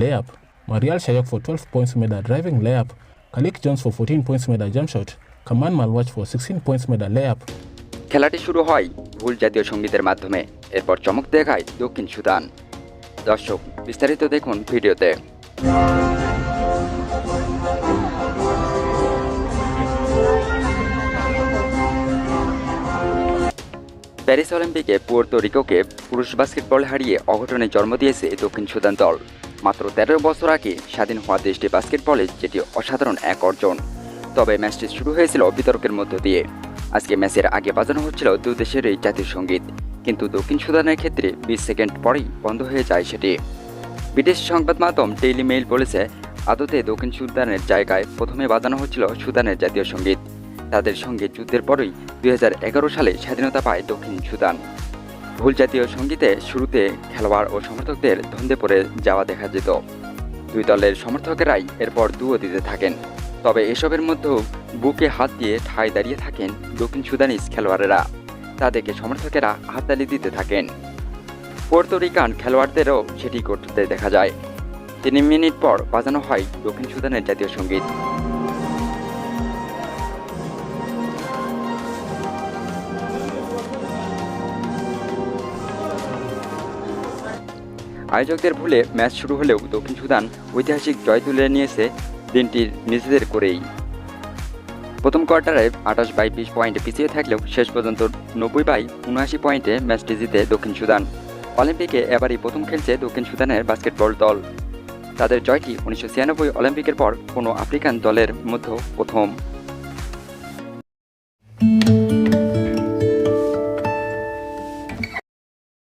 layup. Marial Shayok for 12 points made a driving layup. Khalik Jones for 14 points made a jump shot. Kaman Malwach for 16 points made a layup. খেলাটি শুরু হয় ভুল জাতীয় সঙ্গীতের মাধ্যমে এরপর চমক দেখায় দক্ষিণ সুদান দর্শক বিস্তারিত দেখুন ভিডিওতে প্যারিস অলিম্পিকে পুয়ের্তো রিকোকে পুরুষ বাস্কেটবল হারিয়ে অঘটনের জন্ম দিয়েছে দক্ষিণ সুদান দল মাত্র তেরো বছর আগে স্বাধীন হওয়া দেশটি বাস্কেটবলে যেটি অসাধারণ এক অর্জন। তবে ম্যাচটি শুরু হয়েছিল বিতর্কের মধ্য দিয়ে। আজকে ম্যাচের আগে বাজানো হচ্ছিল দু দেশেরই জাতীয় সংগীত। কিন্তু দক্ষিণ সুদানের ক্ষেত্রে বিশ সেকেন্ড পরেই বন্ধ হয়ে যায় সেটি। বিদেশি সংবাদ মাধ্যম ডেইলি মেইল বলেছে, আদতে দক্ষিণ সুদানের জায়গায় প্রথমে বাজানো হচ্ছিল সুদানের জাতীয় সংগীত। তাদের সঙ্গে যুদ্ধের পরই দু হাজার এগারো সালে স্বাধীনতা পায় দক্ষিণ সুদান। ভুল জাতীয় সঙ্গীতে শুরুতে খেলোয়াড় ও সমর্থকদের ধন্দে পড়ে যাওয়া দেখা যেত। দুই দলের সমর্থকেরাই এরপর দুও দিতে থাকেন। তবে এসবের মধ্যেও বুকে হাত দিয়ে ঠায় দাঁড়িয়ে থাকেন দক্ষিণ সুদানিজ খেলোয়াড়েরা। তা দেখে সমর্থকেরা হাততালি দিতে থাকেন। পোর্তোরিকান খেলোয়াড়দেরও সেটি করতে দেখা যায়। তিন মিনিট পর বাজানো হয় দক্ষিণ সুদানের জাতীয় সংগীত। আয়োজকদের ভুলে ম্যাচ শুরু হলেও দক্ষিণ সুদান ঐতিহাসিক জয় তুলে নিয়েছে দিনটির নিজেদের করেই। প্রথম কোয়ার্টারে আঠাশ বাই বিশ পয়েন্টে পিছিয়ে থাকলেও শেষ পর্যন্ত নব্বই বাই উনআশি পয়েন্টে ম্যাচটি জিতে দক্ষিণ সুদান। অলিম্পিকে এবারই প্রথম খেলছে দক্ষিণ সুদানের বাস্কেটবল দল। তাদের জয়টি উনিশশো ছিয়ানব্বই অলিম্পিকের পর কোনো আফ্রিকান দলের মধ্যে প্রথম।